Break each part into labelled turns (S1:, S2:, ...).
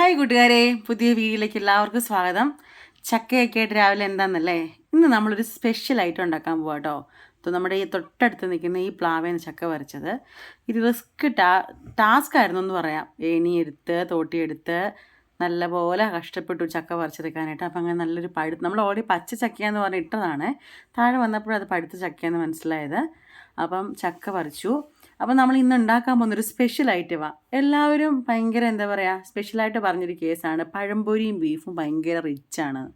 S1: Hi കൂട്ടുകാരെ പുതിയ വീഡിയോയിലേക്ക് എല്ലാവർക്കും സ്വാഗതം. ചക്കയൊക്കെ ആയിട്ട് രാവിലെ എന്താണെന്നല്ലേ ഇന്ന് നമ്മളൊരു സ്പെഷ്യൽ ഐറ്റം ഉണ്ടാക്കാൻ പോവാം കേട്ടോ അപ്പോൾ നമ്മുടെ ഈ തൊട്ടടുത്ത് നിൽക്കുന്ന ഈ പ്ലാവേന്ന് ചക്ക വരച്ചത് ഇത് റിസ്ക് ടാ ടാസ്ക് ആയിരുന്നു എന്ന് പറയാം. ഏണിയെടുത്ത് തോട്ടിയെടുത്ത് നല്ലപോലെ കഷ്ടപ്പെട്ടു ചക്ക പറിച്ചെടുക്കാനായിട്ട്. അപ്പം അങ്ങനെ നല്ലൊരു പഴുത്ത് നമ്മൾ ഓൾറെഡി പച്ച ചക്കയെന്ന് പറഞ്ഞ് ഇട്ടതാണ്. താഴെ വന്നപ്പോഴും അത് പഴുത്ത ചക്കയെന്ന് മനസ്സിലായത്. അപ്പം ചക്ക പറിച്ചു. അപ്പം നമ്മൾ ഇന്ന് ഉണ്ടാക്കാൻ പോകുന്നൊരു സ്പെഷ്യൽ ഐറ്റമാണ് എല്ലാവരും ഭയങ്കര എന്താ പറയുക സ്പെഷ്യലായിട്ട് പറഞ്ഞൊരു കേസാണ് പഴംപൊരിയും ബീഫും ഭയങ്കര റിച്ചാണ്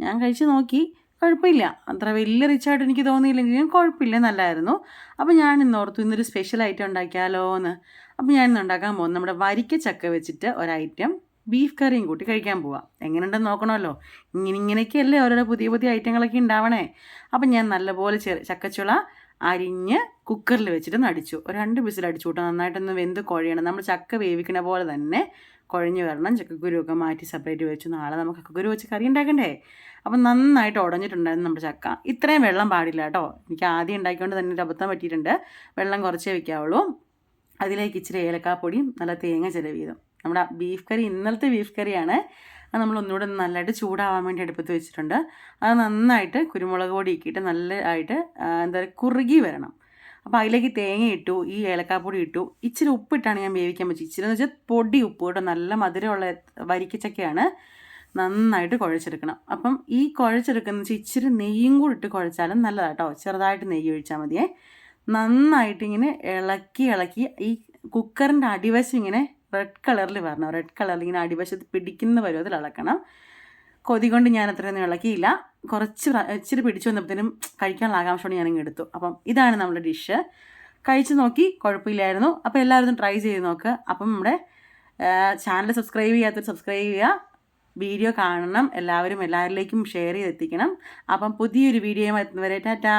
S1: ഞാൻ കഴിച്ച് നോക്കി കുഴപ്പമില്ല. അത്ര വലിയ റിച്ചായിട്ട് എനിക്ക് തോന്നിയില്ലെങ്കിലും കുഴപ്പമില്ല നല്ലായിരുന്നു. അപ്പോൾ ഞാൻ ഇന്ന് ഓർത്തു ഇന്നൊരു സ്പെഷ്യൽ ഐറ്റം ഉണ്ടാക്കിയാലോ എന്ന് അപ്പോൾ ഞാൻ ഇന്ന് ഉണ്ടാക്കാൻ പോകുന്നത് നമ്മുടെ വരിക്ക ചക്ക വെച്ചിട്ട് ഒരു ഐറ്റം ബീഫ് കറിയും കൂട്ടി കഴിക്കാൻ പോവാം. എങ്ങനെയുണ്ടെന്ന് നോക്കണമല്ലോ. ഇങ്ങനെ ഇങ്ങനെയൊക്കെയല്ലേ ഓരോരോ പുതിയ പുതിയ ഐറ്റങ്ങളൊക്കെ ഉണ്ടാവണേ. അപ്പം ഞാൻ നല്ലപോലെ ചെറു ചക്കച്ചുള അരിഞ്ഞ് കുക്കറിൽ വെച്ചിട്ട് നടിച്ചു രണ്ട് വിസിൽ അടിച്ചു കൂട്ടാം. നന്നായിട്ടൊന്ന് വെന്ത് കുഴയണം. നമ്മൾ ചക്ക വേവിക്കണ പോലെ തന്നെ കുഴഞ്ഞു വരണം. ചക്കക്കുരുവൊക്കെ മാറ്റി സെപ്പറേറ്റ് വെച്ചു. നാളെ നമുക്ക് ചക്കക്കുരു വെച്ച് കറി ഉണ്ടാക്കണ്ടേ? അപ്പം നന്നായിട്ട് ഉടഞ്ഞിട്ടുണ്ടായിരുന്നു നമ്മുടെ ചക്ക. ഇത്രയും വെള്ളം പാടില്ല കേട്ടോ. എനിക്ക് ആദ്യം ഉണ്ടാക്കിക്കൊണ്ട് തന്നെ ഒരു അബദ്ധം പറ്റിയിട്ടുണ്ട്. വെള്ളം കുറച്ചേ വെക്കാവുള്ളൂ അതിലേക്ക് ഇച്ചിരി ഏലക്കാപ്പൊടിയും നല്ല തേങ്ങ ചിലവീതം നമ്മുടെ ബീഫ് കറി ഇന്നലത്തെ ബീഫ് കറിയാണ് അത് നമ്മൾ ഒന്നുകൂടെ നല്ലതായിട്ട് ചൂടാവാൻ വേണ്ടി അടുപ്പത്ത് വെച്ചിട്ടുണ്ട്. അത് നന്നായിട്ട് കുരുമുളക് പൊടി ഇട്ടിട്ട് നല്ലതായിട്ട് എന്താ പറയുക കുറുകി വരണം. അപ്പോൾ അതിലേക്ക് തേങ്ങ ഇട്ടു ഈ ഏലക്കാപ്പൊടി ഇട്ടു. ഇച്ചിരി ഉപ്പിട്ടാണ് ഞാൻ വേവിക്കാൻ വെച്ചത്. ഇച്ചിരി എന്ന് വെച്ചാൽ പൊടി ഉപ്പ് കേട്ടോ നല്ല മധുരമുള്ള വരിക്കച്ചക്കയാണ്. നന്നായിട്ട് കുഴച്ചെടുക്കണം. അപ്പം ഈ കുഴച്ചെടുക്കുന്ന വെച്ചാൽ ഇച്ചിരി നെയ്യും കൂടി ഇട്ട് കുഴച്ചാലും നല്ലതാട്ടോ ചെറുതായിട്ട് നെയ്യ് ഒഴിച്ചാൽ മതിയേ. നന്നായിട്ട് ഇങ്ങനെ ഇളക്കി ഇളക്കി ഈ കുക്കറിന്റെ അടിവശം ഇങ്ങനെ റെഡ് കളറിൽ വരണം. റെഡ് കളറിൽ ഇങ്ങനെ അടിവശത്ത് പിടിക്കുന്ന പരുവത്തിൽ ഇളക്കണം കൊതി കൊണ്ട് ഞാൻ അത്രയൊന്നും ഇളക്കിയില്ല. കുറച്ച് ഇച്ചിരി പിടിച്ചു വന്നപ്പോഴത്തേനും കഴിക്കാനുള്ള ആകാംക്ഷയോട് ഞാനിങ്ങ് എടുത്തു. അപ്പം ഇതാണ് നമ്മുടെ ഡിഷ് കഴിച്ചു നോക്കി കുഴപ്പമില്ലായിരുന്നു. അപ്പോൾ എല്ലാവരും ട്രൈ ചെയ്ത് നോക്ക്. അപ്പം നമ്മുടെ ചാനൽ സബ്സ്ക്രൈബ് ചെയ്യാത്തവർ സബ്സ്ക്രൈബ് ചെയ്യുക. വീഡിയോ കാണണം. എല്ലാവരും എല്ലാവരിലേക്കും ഷെയർ ചെയ്തെത്തിക്കണം അപ്പം പുതിയൊരു വീഡിയോയുമായി എത്തുന്നവരെ ടാറ്റാ!